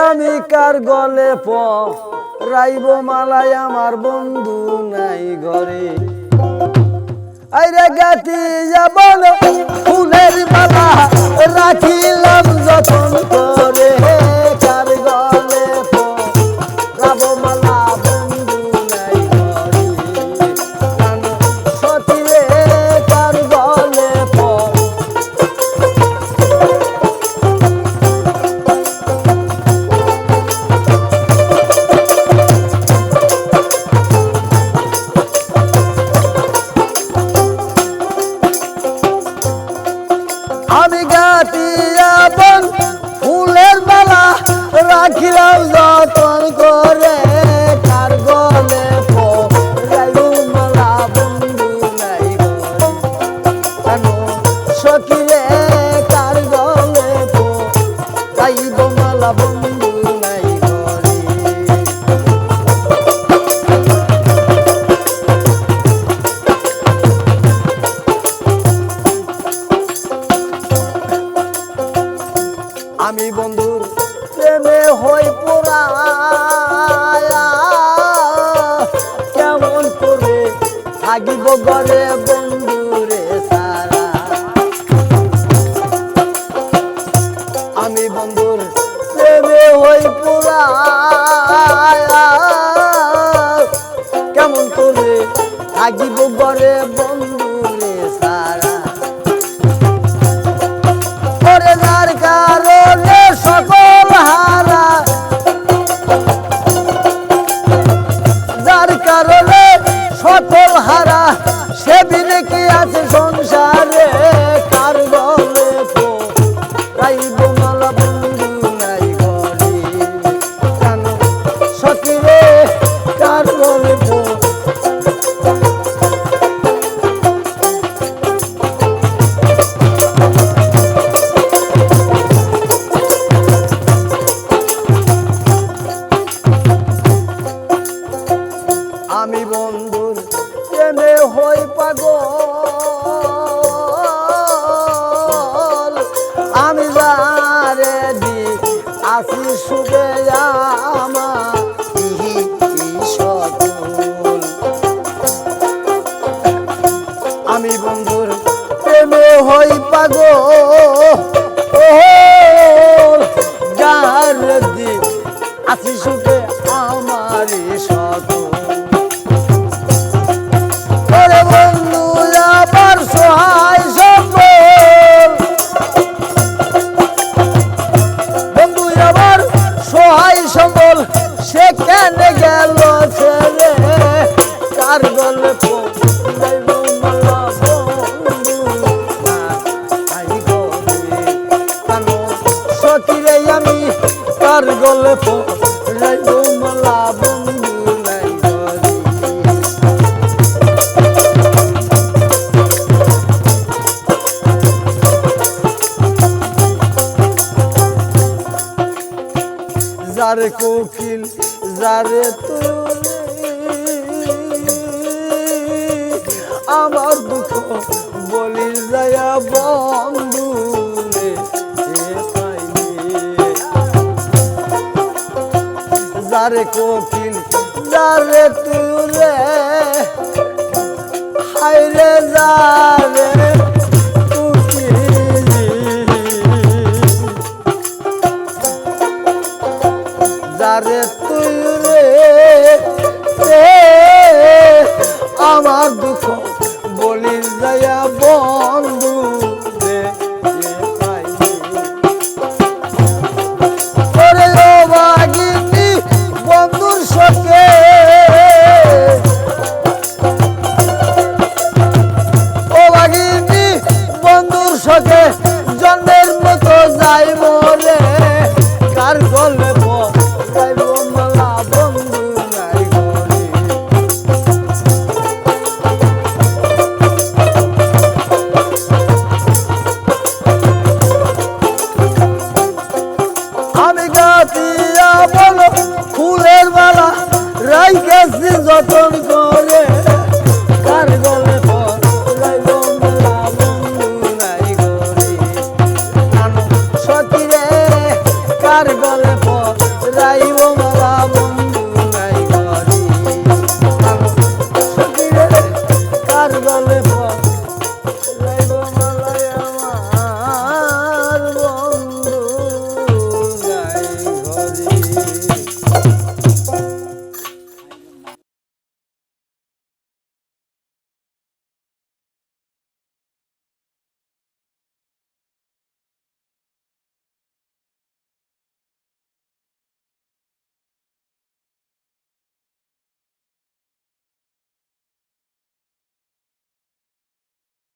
আমি কার গলে প? রাইব মালায় আমার বন্ধু নাই ঘরে। আইরে গাতি যাবন ফুলের রাখিলাম যতন করে কার গলে মালা বন্ধু নাই সকিরে কার গলে পড়াইব মালা বন্ধু আমি বন্ধুর প্রেমে হই পোড়া কেমন করে থাকিব ঘরে বন্ধুরে সারা। আমি বন্ধুর প্রেমে হই পোড়া কেমন করে থাকিব ঘরে বন্ধুরে বন্ধুর প্রেমে হই পাগল? আমি যারে দি আসি আমার আমি বন্ধুর প্রেমে হই পাগল। যার দি আসি সুবে বন্ধু আবার সহায় সম্বল। বন্ধু আবার সহায় সম্বল, সে কেন গেল ছেড়ে কার গল্প? সতীরে আমি কার গল্প? যারে আমার দুঃখ বলি যায়া বন্ধু। যারে কোকিল যারে তুলে হাইরে যারে সঙ্গে জন্মের জলে ভরা